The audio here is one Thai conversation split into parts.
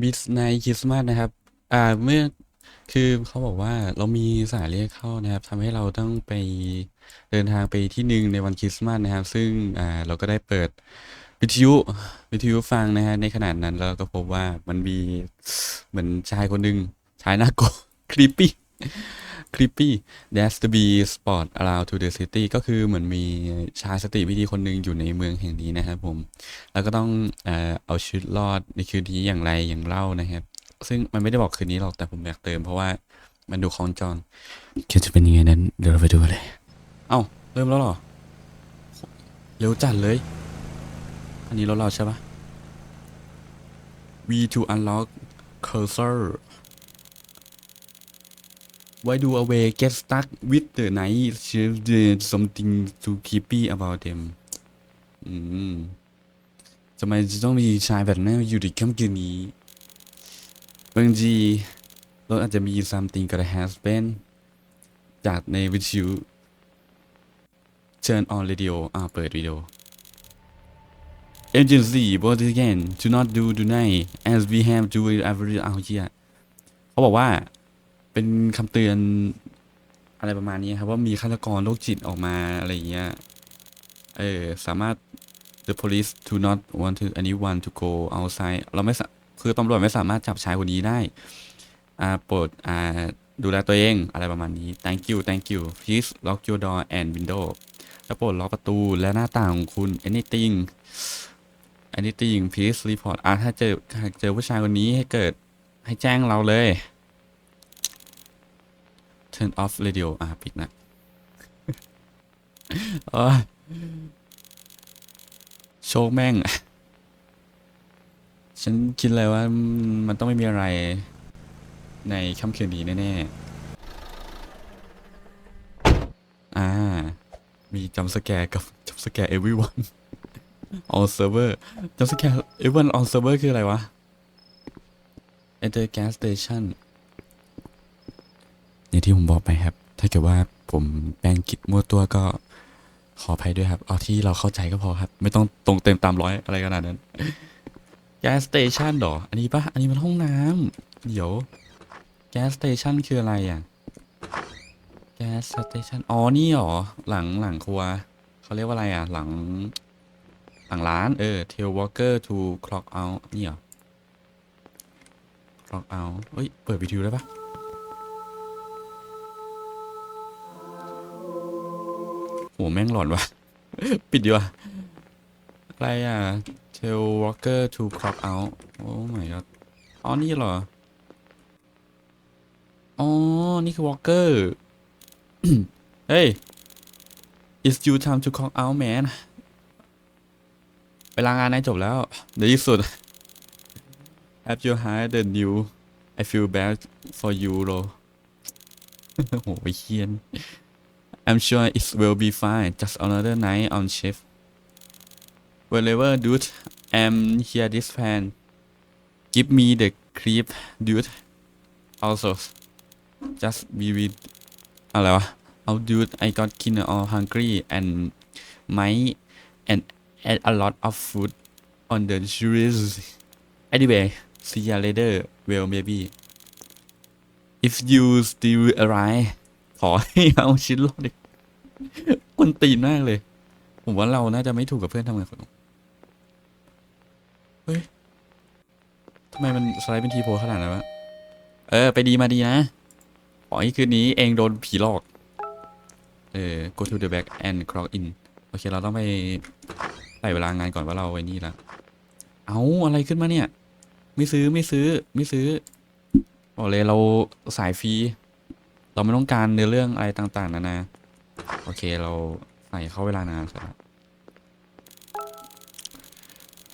บิสไนคริสต์มาสนะครับ อ่าเมื่อคือเขาบอกว่าเรามีสายเรียกเข้านะครับทำให้เราต้องไปเดินทางไปที่หนึ่งในวันคริสต์มาสนะครับ ซึ่งอ่าเราก็ได้เปิดวิทยุวิทยุฟังนะฮะในขนาดนั้นเราก็พบว่ามันมีเหมือนชายคนหนึ่งชายหน้าโกครีปปี้ ครีปปี้ That's the be spot around to the city ก็คือเหมือนมีชายสติวิธีคนหนึ่งอยู่ในเมืองแห่งนี้นะครับผม แล้วก็ต้องเอ่อเอาชีวิตรอดในคืนนี้อย่างไรอย่างเล่านะครับ ซึ่งมันไม่ได้บอกคืนนี้หรอกแต่ผมอยากเติมเพราะว่ามันดูคล้องจองคิดจะเป็นยังไงนั้น เดี๋ยวเราไปดูกันเลย เอ้า เริ่มแล้วเหรอ เร็วจัดเลย อันนี้รถเราใช่ปะ V to unlock cursor Why do away get stuck with the night There's something too creepy about them อืมทำไมจะต้องมีชายแบบนั้นอยู่ในค่ำคืนนี้ บางทีเราอาจจะมี something ก็ได้ has been จากในวิทยุ turn on radio อ่าเปิดวิดีโอ agency but again to not do tonight as we have to every เอาเฮียเขาบอกว่า เป็นคำเตือนอะไรประมาณนี้ครับว่ามีฆาตกรโรคจิตออกมาอะไรเงี้ย เออ สามารถ the police do not want to anyone to go outside เราไม่คือตำรวจไม่สามารถจับชายคนนี้ได้ อ่าโปรดอ่าดูแลตัวเองอะไรประมาณนี้ thank you thank you please lock your door and window แล้วโปรดล็อกประตูและหน้าต่างของคุณ anything anything please report อ่าถ้าเจอถ้าเจอผู้ชายคนนี้ให้เกิดให้แจ้งเราเลย turn off radio อ่าปิดนะโชคแม่ง ฉันคิดเลยว่ามันต้องไม่มีอะไรในค่ำคืนนี้แน่ๆ อ่า มีจัมสแกร์กับจัมสแกร์ everyone on server จัมสแกร์ everyone on server คืออะไรวะ enter gas station อย่างที่ผมบอกไปครับ ถ้าเกิดว่าผมแปลงกิจมั่วตัวก็ขออภัยด้วยครับ เอาที่เราเข้าใจก็พอครับ ไม่ต้องตรงเต็มตามร้อยอะไรขนาดนั้น gas station เหรอ อันนี้ปะอันนี้มันห้องน้ำเดี๋ยว gas station คืออะไรอะ gas station อ๋อ นี่หรอ หลังหลังครัว เขาเรียกว่าอะไรอะ หลัง หลังร้าน เออ tail walker to clock out นี่หรอ clock out เฮ้ย เปิดวิดีโอได้ปะ หแม่งหลอนวะ ปิดดีกว่าอะไรอะ tail walker to clock out โอ้ my god อ๋อ นี่เหรอ อ๋อ นี่คือ walker เฮ้ย it's you time to clock out man ไปลางานนายจบแล้วในที่สุด have you hired the new I feel bad for you โรโหไปเคียน I'm sure it will be fine. Just another night on shift. Wherever, dude, I'm here this fan. Give me the creep, dude. Also, just be with. อะไรวะ Oh, dude, I got kind of hungry and might and add a lot of food on the series. Anyway, see ya later. Well, maybe. If you still alive. ขอให้เอาชิ้นรอดดิคนตีนมากเลย ผมว่าเราน่าจะไม่ถูกกับเพื่อนทำงานของเฮ้ยทำไมมันสไลด์เป็นทีโพขนาดนั้นวะ เออ ไปดีมาดีนะ ขอให้คืนนี้เองโดนผีหลอก เออ go to the back and clock in โอเค เราต้องไปใส่เวลางานก่อนว่าเราไว้นี่ล้วเอาอะไรขึ้นมาเนี่ย ไม่ซื้อไม่ซื้อ ไม่ซื้อ บอกเลยเราสายฟรี เราไม่ต้องการเนื้อเรื่องอะไรต่างๆนานาโอเคเราใส่เข้าเวลานานครับ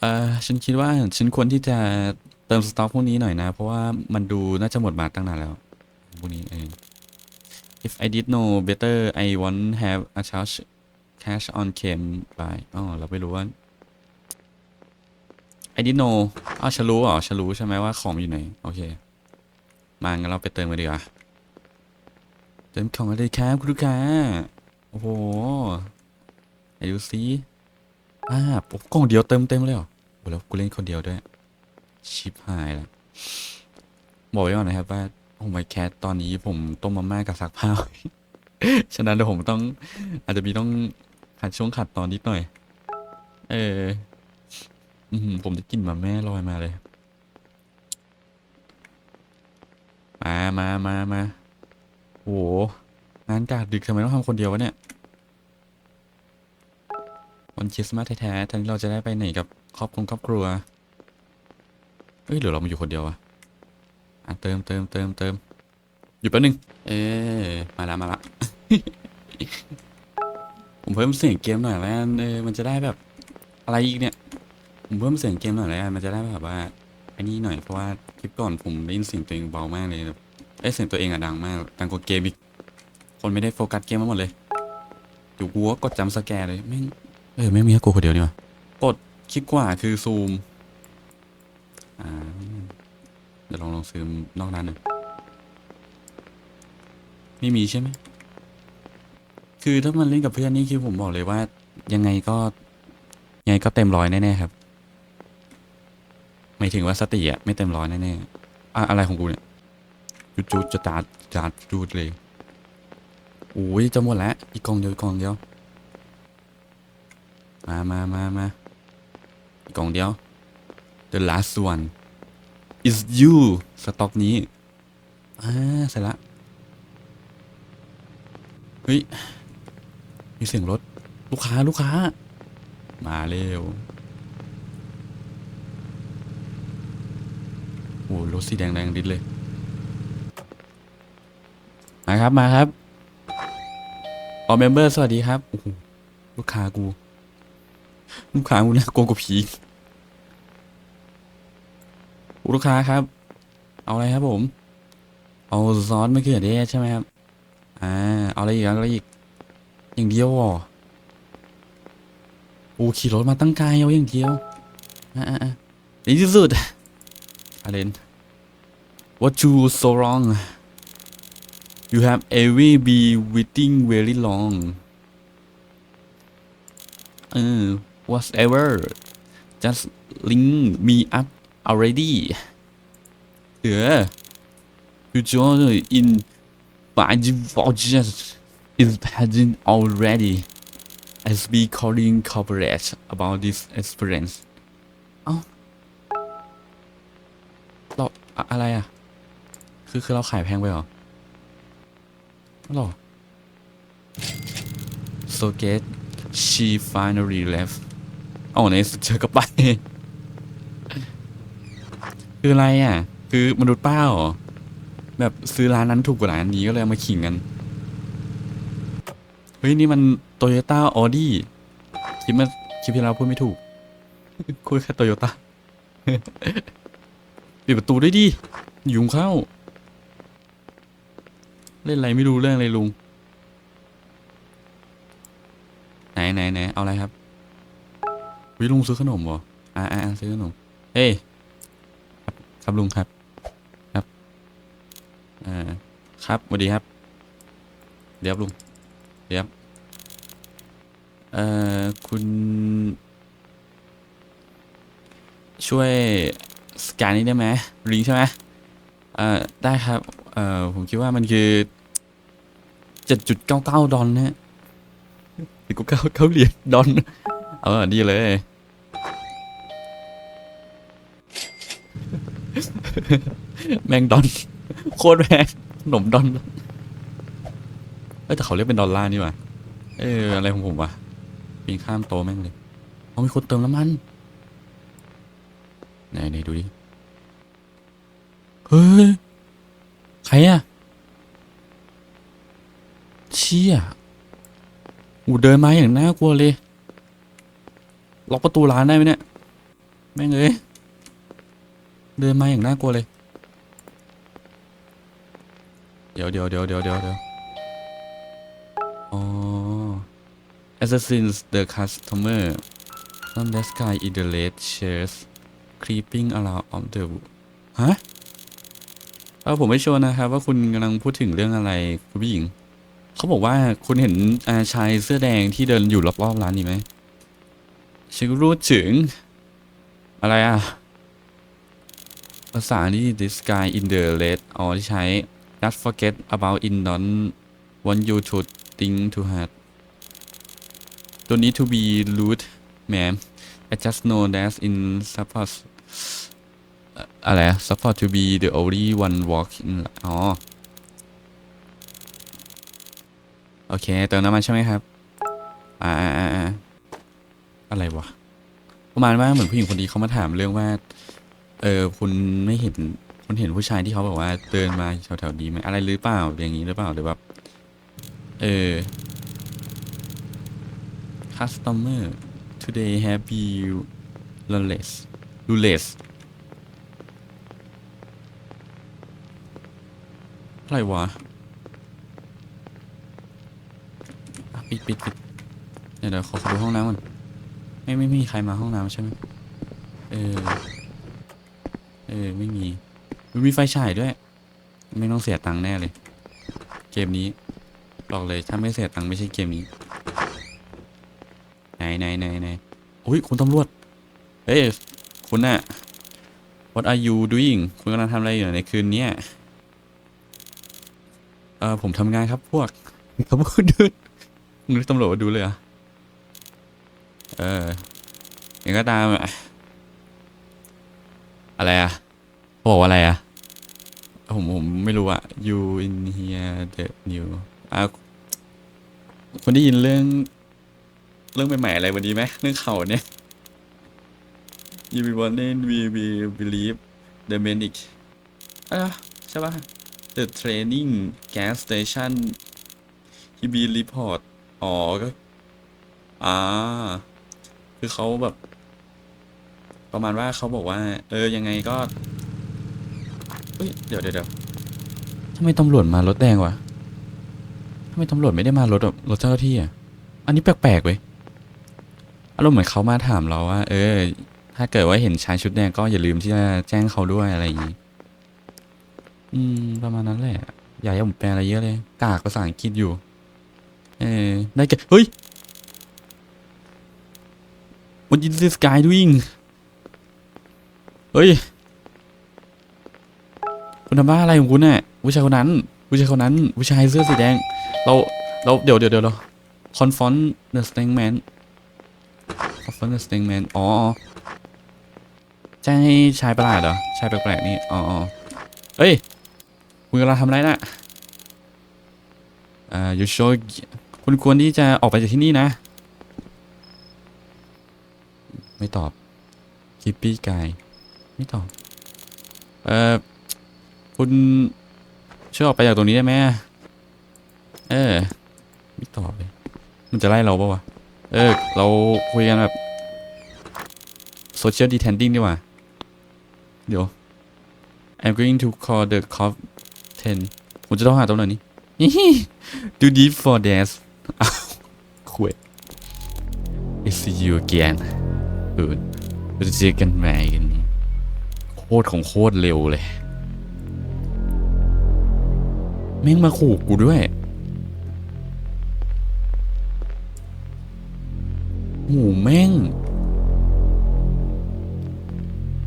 เออฉันคิดว่าฉันควรที่จะเติมสต็อกพวกนี้หน่อยนะ เพราะว่ามันดูน่าจะหมดมาตั้งนานแล้วพวกนี้เอง if I did know better I won't have a charge cash on came by อ๋อเราไม่รู้ว่า I did know อ้าวฉันรู้เหรอฉันรู้ใช่ไหมว่าของอยู่ไหน โอเค มางั้นเราไปเติมกันดีกว่า ติมของอะไรครับคุณลูกค้า โอ้โหไหนดูซิอ่าโอ้กล่องเดียวเติมเต็มเลยเหรอโอ้แล้วกูเล่นคนเดียวด้วย ชิปหายแล้วบอกไว้ก่อนนะครับว่าโอ้ my cat ตอนนี้ผมต้มมาม่ากับซักผ้า ฉะนั้นเดี๋ยวผมต้อง อาจจะมีต้องขัดช่วงขัดตอนนิดหน่อย เอออือหือผมจะกินมาแม่ลอยมาเลย มามามามา โหงานกาดดึกทำไมต้องทำคนเดียววะเนี่ยวันคริสต์มาสแท้ๆแทนที่เราจะได้ไปไหนกับครอบครัวครอบครัว เอ้ยหรือเรามาอยู่คนเดียววะอะเติมเติมเติมเติมอยู่แป๊บนึง เอ๊มาละมาละ ผมเพิ่มเสียงเกมหน่อยแล้วนเออมันจะได้แบบ อะไรอีกเนี่ย ผมเพิ่มเสียงเกมหน่อยแล้วมันจะได้แบบว่าไอ้นี่หน่อยเพราะว่าคลิปก่อนผมได้ยินเสียงตัวเองเบามากเลยแบบ เอ้ยเสียงตัวเองอะดังมากดังกว่าเกมอีก คนไม่ได้โฟกัสเกมมาหมดเลยอยู่กูก็กดจำสแกรเลยแม่งเออไม่งมีแค่กูคนเดียวนี่วะกดคลิกขวาคือซูม อ่า เดี๋ยวลองลองซื้อนอกนั้นหนึ่งไม่มีใช่ไหม คือถ้ามันเล่นกับเพื่อนนี่คือผมบอกเลยว่ายังไงก็ ยังไงก็เต็มร้อยแน่ๆครับ ไม่ถึงว่าสติอะไม่เต็มร้อยแน่ๆอะอะไรของกูเนี่ย จูดจูดจะจาดจาดจูดเลยโอ้ยจะหมดแล้วอีกกองเดียวอีกกองเดียว มามามามาอีกกองเดียว the last one is you สต็อกนี้อ่าเสร็จละเฮ้ยมีเสียงรถลูกค้าลูกค้า มาเร็วโอ้รถสีแดงแดงดิดเลย มาครับมาครับออเมมเบอร์สวัสดีครับโอ้โหลูกค้ากู ลูกค้ากูน่ากลัวกว่าผีลูกค้าครับ เอาอะไรครับผม เอาซอสมะเขือเทศใช่ไหมครับอ่าเอาอะไรอีกเอาอะไรอีก อย่างเดียวเหรอโอ้ขี่รถมาตั้งไกลเอาอย่างเดียวอ่าอ่าอ่าในที่สุดอาเลน What you so wrong You have every be waiting very long เออ whatever just link me up already เออ you join in five forges is pageant already as be calling corporate about this experience เอ้าเราอะอะไรอ่ะ คือคือเราขายแพงไปเหรอ หรอ so get she finally left เอาในสุดเจอกับไป คืออะไรอะ คือมนุษย์ป้าหรอ แบบซื้อร้านนั้นถูกกว่าร้านนี้ก็เลยมาขิงกัน เฮ้ย นี่มันโตโยต้าออดี้คลิปมันคลิปที่เราพูดไม่ถูก คุยแค่โตโยต้าปิดประตูด้วยดิยุงเข้า เล่นอะไรไม่รู้เรื่องเลยลุง ไหนไหนไหนเอาอะไรครับ วิลุงซื้อขนมเหรอ อ่าอ่าซื้อขนม เฮ้ยครับครับลุงครับ ครับ อ่า ครับสวัสดีครับ เดี๋ยวลุง เดี๋ยวเอ่อ คุณ ช่วยสแกนนี้ได้ไหมลิงใช่ไหมเอ่อ ได้ครับ เอ่อผมคิดว่ามันคือเจ็ดจุดเก้าเก้าดอลนะฮะหรือกูเก้าเก้าเหรียญดอลเออดีเลย แมงดอน โคตรแพงขนมดอนเอ้แต่เขาเรียกเป็นดอลลาร์นี่หว่าเอออะไรของผมวะปีนข้ามโตแม่งเลยเอามีคนเติมน้ำมันไหนไหนดูดิ เฮ้ย ใครอะเชี่ยอูเดินมาอย่างน่ากลัวเลย ล็อกประตูร้านได้ไหมเนี่ย แม่งเอ้ย เดินมาอย่างน่ากลัวเลย เดี๋ยวเดี๋ยวเดี๋ยวเดี๋ยวเดี๋ยวเดี๋ยวอ๋อ Assassins the customer on the sky in the red chairs creeping around on the ฮะ ออผมไม่ชัวร์นะครับ ว่าคุณกำลังพูดถึงเรื่องอะไรคุณผู้หญิง เขาบอกว่าคุณเห็นอาชายเสื้อแดงที่เดินอยู่รอบๆร้านนี้ไหมฉันก็รู้ถึง อะไรอะ ภาษาที่ this guy in the red อ๋อที่ใช้ just forget about it don't want you to think too hard don't need to be rude ma'am I just know that in support เอะไร support to be the only one walking อ๋อ โอเค เติมน้ำมันใช่ไหมครับอ่าอ่าอ่าอะไรวะ ประมาณว่าเหมือนผู้หญิงคนนี้เขามาถามเรื่องว่า เออ คุณไม่เห็น คุณเห็นผู้ชายที่เขาบอกว่า เดินมาแถวๆนี้ไหมอะไรหรือเปล่า อย่างนี้หรือเปล่าหรือแบบเออ customer today happy lawless lawless อะไรวะปิดปิดปิดเดี๋ยวเดี๋ยวขอขอดูห้องน้ำก่อนไม่ไม่มีใครมาห้องน้ำใช่ไหมเออ เออ ไม่มี มันมีไฟฉายด้วย ไม่ต้องเสียตังค์แน่เลย เกมนี้บอกเลยถ้าไม่เสียตังค์ไม่ใช่เกมนี้ ไหนไหนไหนไหนอุ้ยคุณตำรวจ เฮ้ย คุณน่ะ What are you doing คุณกำลังทำอะไรอยู่ในคืนนี้ เออผมทำงานครับพวกเขาพูดด้วยมึงเรียกตำรวจมาดูเลยเหรอะเออยังก็ตามอะอะไรอะบอกว่าอะไรอะ ผมผมไม่รู้อะ you in here the new อะคุณได้ยินเรื่อง เรื่องใหม่ๆอะไรวันนี้ไหมเรื่องเขาเนี่ย you be born in we we believe the medic อะใช่ป่ะ the training gas station he be report อ๋อก็อ่าคือเขาแบบ ประมาณว่าเขาบอกว่า เออ ยังไงก็เฮ้ยเดี๋ยวเดี๋ยวเดี๋ยวทำไมตำรวจมารถแดงวะทำไมตำรวจไม่ได้มารถแบบรถเจ้าหน้าที่อะ อันนี้แปลกๆเว้ย อารมณ์เหมือนเขามาถามเราว่า เออ ถ้าเกิดว่าเห็นชายชุดแดงก็อย่าลืมที่จะแจ้งเขาด้วยอะไรอย่างนี้ อืม ประมาณนั้นแหละ อย่าให้ผมแปลอะไรเยอะเลย กากภาษาอังกฤษอยู่ เออได้แก่เฮ้ย What is this guy doing เฮ้ย คุณทำบ้าอะไรของคุณเนี่ยผู้ชายคนนั้นผู้ชายคนนั้นผู้ชายเสื้อสีแดง เรา เรา เดี๋ยวเดี๋ยวเดี๋ยวเรา confront the snake man confront the snake man อ๋ออ๋อแจ้งให้ชายประหลาดเหรอ ชายแปลกๆนี่ อ๋ออ๋อเฮ้ย คุณกำลังทำอะไรน่ะอ่า you show คุณควรที่จะออกไปจากที่นี่นะ ไม่ตอบคิปปี้กายไม่ตอบ เอ่อ คุณช่วยออกไปจากตรงนี้ได้ไหมเออ ไม่ตอบเลย มันจะไล่เราปะวะ เออ เราคุยกันแบบ social distancing ดีกว่า เดี๋ยว I'm going to call the cop 10ผมจะต้องหาตำรวจนี้ do deep for this อ้าวคุย I see you again เออจะเจอกันใหม่กันนี้โคตรของโคตรเร็วเลย แม่งมาขู่กูด้วยโหูแม่ง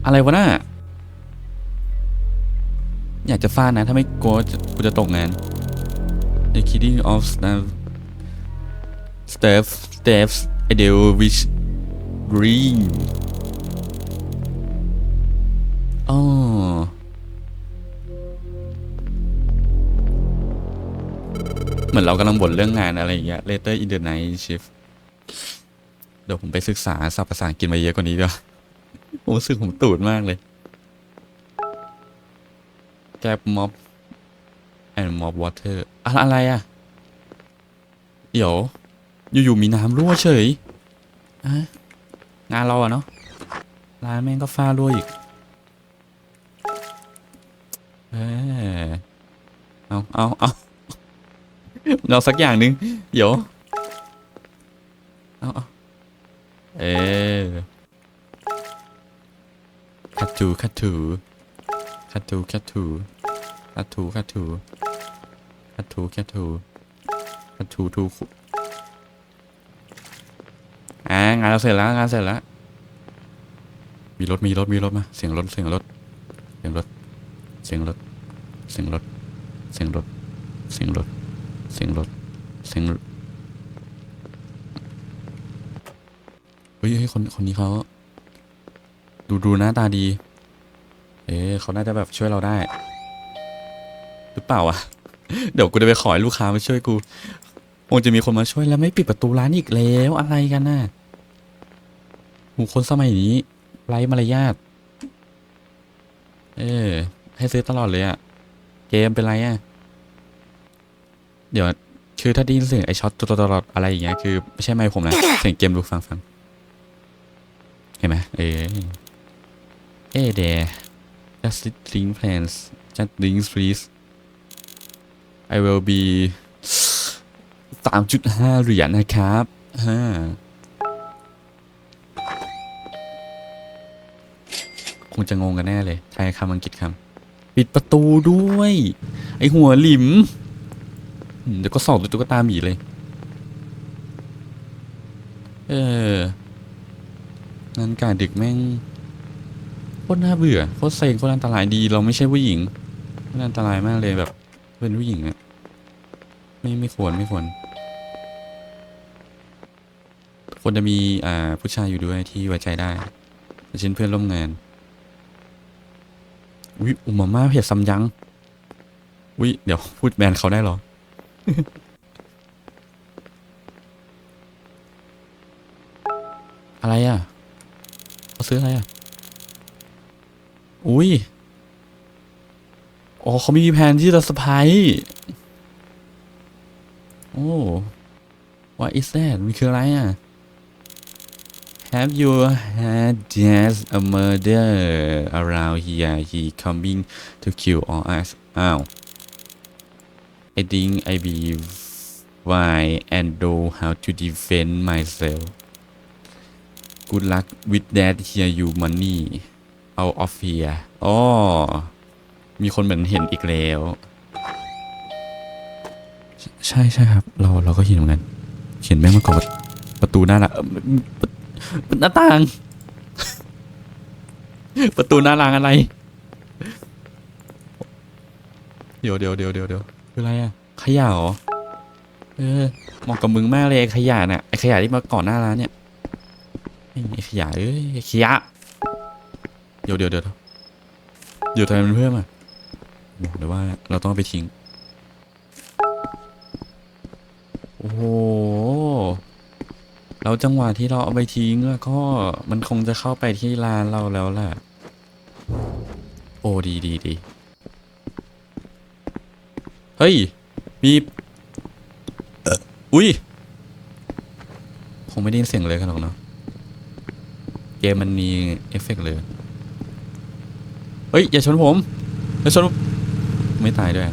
อะไรวะน่ะ อยากจะฟาดนะ ถ้าไม่โกดกูจะตกงาน The kidding of stuff stuff steps I do which green อ๋อเหมือนเรากำลังบ่นเรื่องงานอะไรอย่างเงี้ย later in the night shift เดี๋ยวผมไปศึกษาศัพท์ภาษาอังกฤษมาเยอะกว่านี้ด้วยผมรู้สึกผมตูดมากเลย แกบม็อบ and mob water อะอะไรอะเดี๋ยว อยู่ๆมีน้ำรั่วเฉยอะงานเราอะเนาะร้านแม่งก็ฟ้ารั่วอีกเออเอาเอาเอาเราสักอย่างหนึ่งเดี๋ยวเอาเอาเออคัดถูคัดถู คัดถูคัดถูคัดถูคัดถูคัดถูคัดถูคัดถูถูอ่างานเราเสร็จแล้วงานเสร็จแล้ว มีรถมีรถมีรถมา เสียงรถเสียงรถ เสียงรถ เสียงรถ เสียงรถ เสียงรถ เสียงรถ เสียงรถ เสียงรถเฮ้ยเฮ้ยคนคนนี้เขาดูดูหน้าตาดี อ๊ะเขาน่าจะแบบช่วยเราได้ หรือเปล่าวะ เดี๋ยวกูจะไปขอให้ลูกค้ามาช่วยกูคงจะมีคนมาช่วยแล้วไม่ปิดประตูร้านอีกแล้วอะไรกันน่ะหูคนสมัยนี้ไร้มารยาท เออ ให้ซื้อตลอดเลยอะเกมเป็นไรอะเดี๋ยวคือถ้าได้ยินเสียงไอช็อตตลอดอะไรอย่างเงี้ยคือไม่ใช่ไมค์ผมนะเสียงเกมดูฟังฟัง เห็นไหมเออเอเด just link plans just link please I will be สามจุดห้าเหรียญนะครับฮ่าคงจะงงกันแน่เลย ไทยคำอังกฤษคำปิดประตูด้วย ไอหัวหลิมอืมเดี๋ยวก็สอบด้วตุ๊กตาหมีเลย เออ นั้นการดึกแม่ง ตรน่าเบื่อโคตรเซ็งโคตรอันตรายดีเราไม่ใช่ผู้หญิงโคตรอันตรายมากเลยแบบเป็นผู้หญิงอะไม่ไม่ควรไม่ควรควรจะมีอ่าผู้ชายอยู่ด้วยที่ไว้ใจได้เช่นเพื่อนร่วมงานอุ้ยอุมาม่าเผ็ดซัมยังอุ้ยเดี๋ยวพูดแบรนด์เขาได้เหรอ อะไรอะเขาซื้ออะไรอะ อุ้ยอ๋อเขามีแผนที่จะสะพายโอ้ what is that มันคืออะไรอะ Have you had just a murder around here? He coming to kill all us. อ้าว I think I be why and know how to defend myself. Good luck with that. Here you money out of here. อ๋อ มีคนเหมือนเห็นอีกแล้ว ใช่ใช่ครับ เราเราก็เห็นเหมือนกันเห็นแม่งมากดประตูหน้าละประหน้าต่าง ประตูหน้ารางอะไร เดี๋ยวเดี๋ยวเดี๋ยวเดี๋ยวเดี๋ยวคืออะไรอะขยะเหรอ เออเหมาะกับมึงมากเลยไอ้ขยะน่ะไอ้ขยะที่มาก่อนหน้าร้านเนี่ยไอ้ขยะเอ้ยขยะ เดี๋ยวเดี๋ยวเดี๋ยวเดี๋ยวทำไมมันเพิ่มอะบอกเลยว่าเราต้องไปทิ้ง โอ้โหแล้วจังหวะที่เราเอาไปทิ้งก็มันคงจะเข้าไปที่ร้านเราแล้วแหละโอ้ดีดีดีเฮ้ย มีอุ้ยคงไม่ได้ยินเสียงเลยกันหรอกเนาะ เกมมันมีเอฟเฟกต์เลย เฮ้ยอย่าชนผมอย่าชนไม่ตายด้วย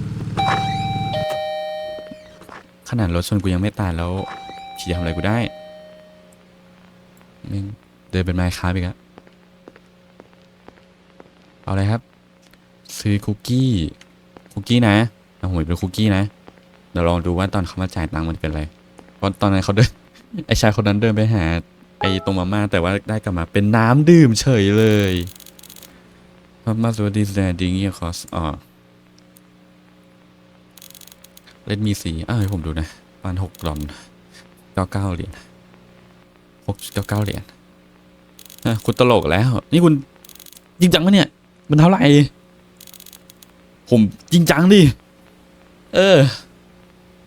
ขนาดรถชนกูยังไม่ตายแล้วขี่ทำอะไรกูได้แม่เดินเป็นไม้ค้าไปกะเอาเลยครับ ซื้อคุกกี้คุกกี้นะเอาผมเป็นคุกกี้นะเดี๋ยวลองดูว่าตอนเขามาจ่ายตังค์มันเป็นอะไรเพราะตอนนั้นเขาเดินไอชายคนนั้นเดินไปหาไอตรงมาม่าแต่ว่าได้กลับมาเป็นน้ำดื่มเฉยเลย มามาสวัสดีแซดิ้งเอียคอสอ๋อเล่นมีสีอ้าให้ผมดูนะ ประมาณหกดอลเก้าเก้าเหรียญหกเก้าเก้าเหรียญอะคุณตลกแล้ว นี่คุณจริงจังปะเนี่ย มันเท่าไหร่ ผมจริงจังดิ เออ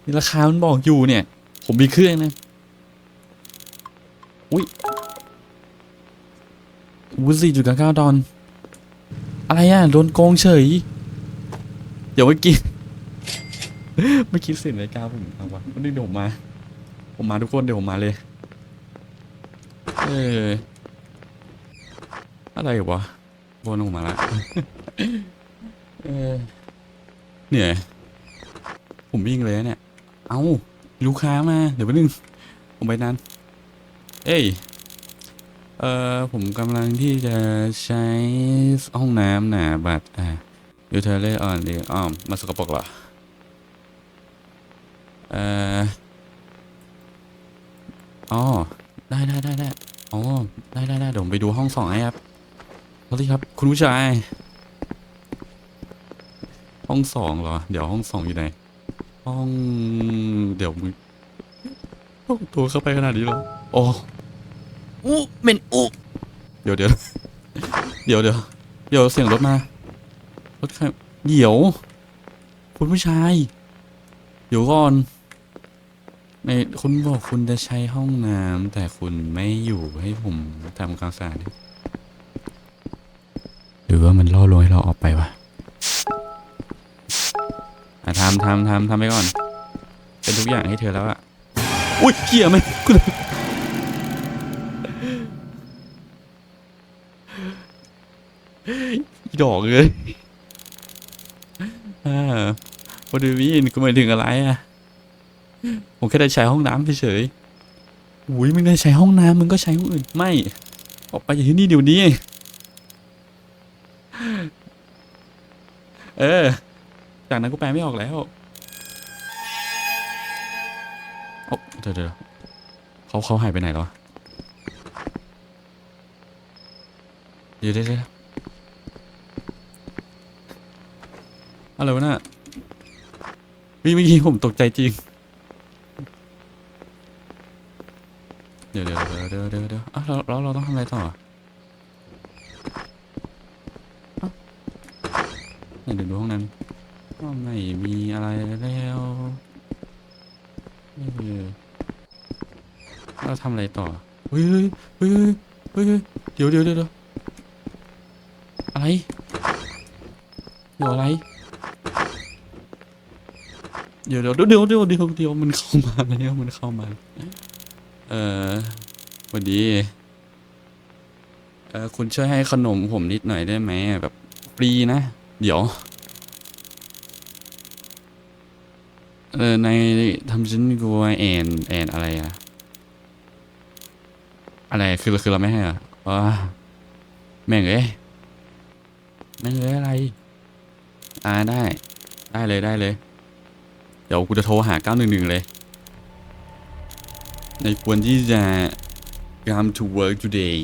นี่ราคา มันบอกอยู่เนี่ย ผมมีเครื่องนะ อุ้ยวุ้สี่จุดเก้าดอล อะไรอะโดนโกงเฉย เดี๋ยวเมื่อกี้ไม่คิดสียนาฬิกาผมเอาวะวันนี้เดี๋ยวผมมา ผมมาทุกคนเดี๋ยวผมมาเลย เอออะไรวะบนออกมาละเออเนื่ย ผมวิ่งเลยเนี่ย เอาลูกค้ามา เดี๋ยวแป๊บนึง ผมไปนั้น เอ้ย เออผมกำลังที่จะใช้ห้องน้ำนะบัตรอ่ายูเทเลออนดีอ้อมมาสกปรกเหรอเอ่ออ๋อได้ได้ได้ได้อ๋อได้ได้ได้เดี๋ยวผมไปดูห้องสองให้ครับสวัสดีครับ คุณผู้ชาย ห้องสองเหรอ เดี๋ยวห้องสองอยู่ไหน ห้อง เดี๋ยวมึงห้องตัวเข้าไปขนาดนี้เหรอ โอ้ อู้เป็นอู้เดี๋ยวเดี๋ยวเดี๋ยวเดี๋ยวเดี๋ยวเสียงรถมารถใครเดี๋ยว คุณผู้ชาย เดี๋ยวก่อนในคุณบอกคุณจะใช้ห้องน้ำแต่คุณไม่อยู่ให้ผมทำความสะอาดหรือว่ามันล่อลวงให้เราออกไปวะอะทำทำทำทำไปก่อน เป็นทุกอย่างให้เธอแล้วอะอุ้ยเหี้ยไหมกูเดอกเลยอ่าพอดีวินกูหมายถึงอะไรอะ ผมแค่ได้ใช้ห้องน้ำเฉยๆอุ้ยมึงได้ใช้ห้องน้ำมึงก็ใช้ห้องอื่น ไม่ ออกไปจากที่นี่เดี๋ยวนี้ เออ จากนั้นกูแปลไม่ออกแล้วโอ้เดี๋ยวเดี๋ยวเขาเขาหายไปไหนแล้ววะเดี๋ยวเดี๋ยวเดี๋ยว อะไรวะน่ะวิ่งเมื่อกี้ผมตกใจจริง เดี๋ยวเดี๋ยวเดี๋ยวเดี๋ยวเดี๋ยวอะเราเราเราต้องทำอะไรต่ออะเนี่ยเดี๋ยวดูห้องนั้นก็ไม่มีอะไรแล้วเราทำอะไรต่อเฮ้ยเฮ้ยเฮ้ยเดี๋ยวเดี๋ยวเดี๋ยวเดี๋ยวอะไรเดี๋ยวอะไร เดี๋ยวเดี๋ยวเดี๋ยวเดี๋ยวเดี๋ยวเดี๋ยวมันเข้ามาแล้วมันเข้ามา เออวัสดี เออคุณช่วยให้ขนมผมนิดหน่อยได้ไหมแบบฟรีนะ เดี๋ยว เออในทำฉันกลัวแอนแอนอะไรอะอะไรคือคือเราไม่ให้เหรออ๋อแม่งเอ้ยแม่งเอ้ยอะไร อ่าได้ ได้เลยได้เลย ดี๋ยวกูจะโทรหา 911 เลย ในควรที่จะ come to work today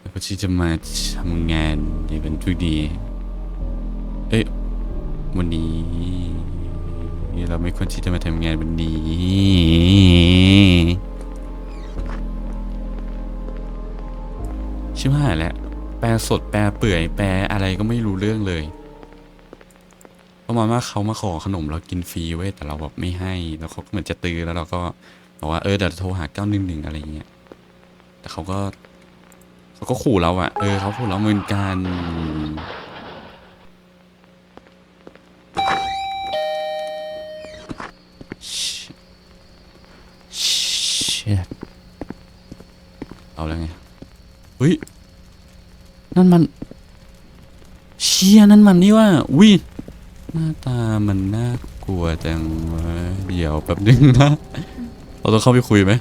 แล้วก็ที่จะมาทำงานในวันพรุ่งนี้เอ๊ะวันนี้เราไม่ควรที่จะมาทำงานวันนี้ชิบหายแล้วแปลสดแปลเปื่อยแปลอะไรก็ไม่รู้เรื่องเลย ประมาณว่าเขามาขอขนมเรากินฟรีเว้ยแต่เราแบบไม่ให้แล้วเขาเหมือนจะตื้อแล้วเราก็บอกว่าเออเดี๋ยวโทรหาเก้าหนึ่งหนึ่งอะไรเงี้ยแต่เขาก็เขาก็ขู่เราอะเออเขาขู่เราเหมือนกันเอาแล้วไงเฮ้ยนั่นมัน เชียนั่นมันนี่ว่าวิ หน้าตามันน่ากลัวจังวะเดี๋ยวแป๊บนึงนะ เราต้องเข้าไปคุยไหม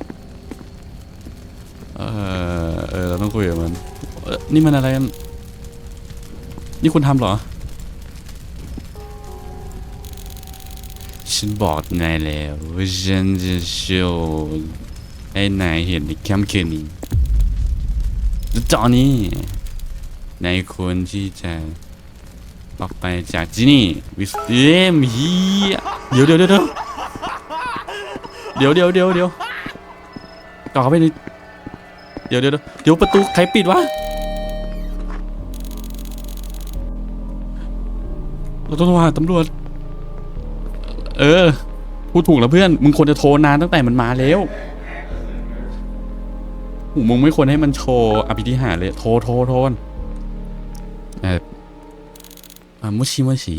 เออเออเราต้องคุยกับมันเอ่อนี่มันอะไรกันนี่คุณทำเหรอ ฉันบอกนายแล้วว่าฉันจะโชว์ให้นายเห็นในค่ำคืนนี้แล้วตอนนี้นายควรที่จะ ออกไปจากที่นี่วิสเตมเฮียเดี๋ยวเดี๋ยวเดี๋ยวเดี๋ยวเดี๋ยวเดี๋ยวเดี๋ยวก่อเข้าไปในเดี๋ยวเดี๋ยวเดี๋ยวเดี๋ยวประตูใครปิดวะเราต้องโทรหาตำรวจ เออ พูดถูกแล้วเพื่อน มึงควรจะโทรนานตั้งแต่มันมาแล้วโอ้มึงไม่ควรให้มันโชว์อภิธิหารเลย โทรโทรโทร อ่ามุชิมุชิ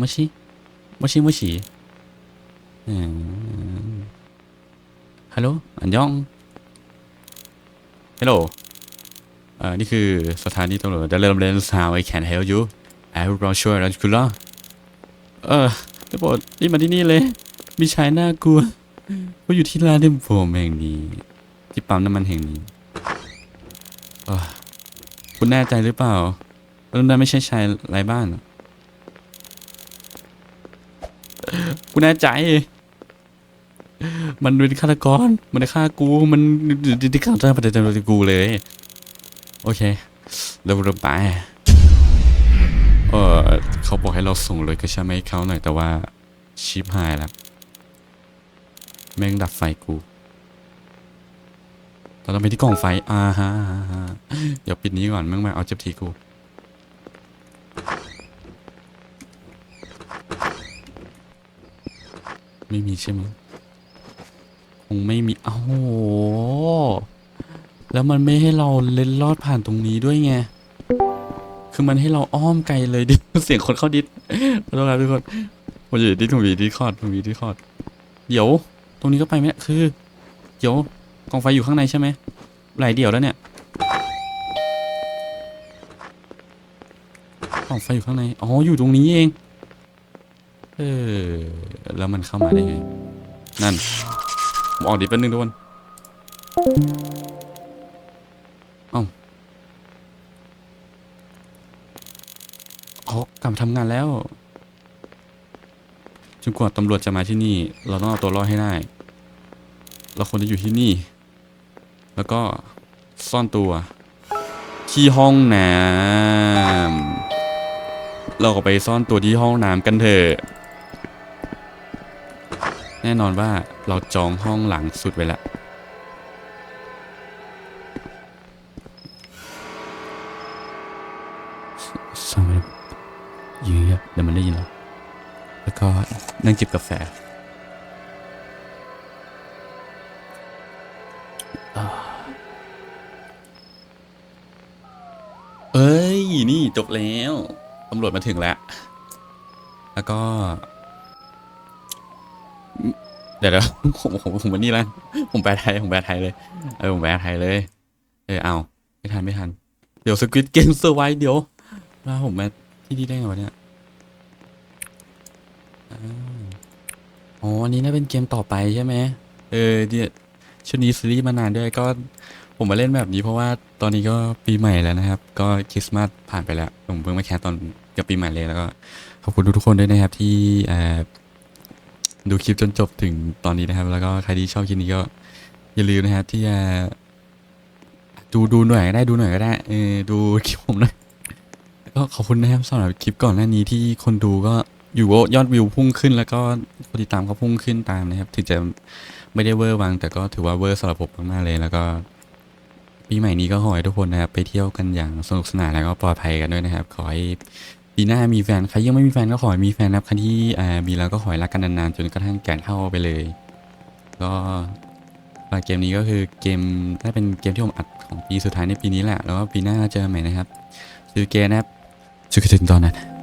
มุชิมุชิมุชิอืมฮัลโหล อันยอง ฮัลโหลเอ่อนี่คือสถานีตำรวจดัลเลนเลนสาวไอแคนเฮลยูไอรูปเราช่วยเราคุณล่ะเออได้โปรดรีบมาที่นี่เลย มีชายน่ากลัวเขาอยู่ที่ร้านเดมโฟมแห่งนี้ ที่ปั๊มน้ำมันแห่งนี้อ้อ คุณแน่ใจหรือเปล่าว่านั่นไม่ใช่ชายไร้บ้านคุณแน่ใจ มันเป็นฆาตกร มันฆ่ากู มันได้ฆ่าเจ้าประเด็นกูเลย โอเคเร็วๆไปเออเขาบอกให้เราส่งเลยก็ใช่ไหมเขาหน่อยแต่ว่าชิปหายแล้ว แม่งดับไฟกู เราต้องไปที่กล่องไฟอ่าฮะเดี๋ยวปิดนี้ก่อนแม่งมาเอาเจ็บทีกูไม่มีใช่ไหมคงไม่มีเอ้โหแล้วมันไม่ให้เราเล็ดลอดผ่านตรงนี้ด้วยไง คือมันให้เราอ้อมไกลเลยดิ เสียงคนเข้าดิสขอโทษครับทุกคนผมอยู่ดิสผมอยู่ดิสคอร์ดผมอยู่ดิสคอร์ด เดี๋ยว ตรงนี้ก็ไปไหมคือ เดี๋ยว กองไฟอยู่ข้างในใช่ไหมหลายเดี่ยวแล้วเนี่ยกองไฟอยู่ข้างใน อ๋อ อยู่ตรงนี้เอง เออ แล้วมันเข้ามาได้ไง นั่นผมออกดิแป๊บนึงทุกคนเอ้าเขากลับทำงานแล้วจนกว่าตำรวจจะมาที่นี่ เราต้องเอาตัวรอดให้ได้ เราควรจะอยู่ที่นี่ แล้วก็ซ่อนตัว ที่ห้องน้ำเราก็ไปซ่อนตัวที่ห้องน้ำกันเถอะแน่นอนว่าเราจองห้องหลังสุดไว้ละซ่อนไว้ยืนเงียบเดี๋ยวมันได้ยินเราแล้วก็นั่งจิบกาแฟ เอ้ย นี่จบแล้วตำรวจมาถึงแล้ว แล้วก็ เดี๋ยวเดี๋ยวผมผมผมวันนี้ละผมแปลไทย ผมแปลไทยเลย เออ ผมแปลไทยเลย เออ เอาไม่ทัน ไม่ทัน เดี๋ยวสควิตเกมเซอร์ไว้เดี๋ยวแล้วผมมาที่นี่ได้ไงวะเนี่ยอ๋ออันนี้น่าเป็นเกมต่อไปใช่ไหม เออเนี่ยว ช่วงนี้ซีรีส์มานานด้วยก็ผมมาเล่นแบบนี้เพราะว่าตอนนี้ก็ปีใหม่แล้วนะครับ ก็คริสต์มาสผ่านไปแล้ว ผมเพิ่งมาแคสตอนเกับปีใหม่เลยแล้วก็ขอบคุณทุกๆคนด้วยนะครับที่ดูคลิปจนจบถึงตอนนี้นะครับ แล้วก็ใครที่ชอบคลิปนี้ก็อย่าลืมนะครับที่จะดูดูหน่อยก็ได้ดูหน่อยก็ได้เออดูคลิปผมหน่อยก็ขอบคุณนะครับสำหรับคลิปก่อนหน้านี้ที่คนดูก็อยู่ยอดวิวพุ่งขึ้น แล้วก็คนติดตามก็พุ่งขึ้นตามนะครับถึงจะ ไม่ได้เวอร์วังแต่ก็ถือว่าเวอร์สำหรับผมมากๆเลย แล้วก็ปีใหม่นี้ก็ขอให้ทุกคนนะครับ ไปเที่ยวกันอย่างสนุกสนานแล้วก็ปลอดภัยกันด้วยนะครับ ขอให้ปีหน้ามีแฟนใครยังไม่มีแฟนก็ขอให้มีแฟนนะครับใครที่มีแล้วก็ขอให้รักกันนานๆจนกระทั่งแก่เท่าไปเลย ก็เกมนี้ก็คือเกมน่าเป็นเกมที่ผมอัดของปีสุดท้ายในปีนี้แหละ แล้วก็ปีหน้าเจอใหม่นะครับ ซื้อเกมนะครับจุกถึงตอนนั้น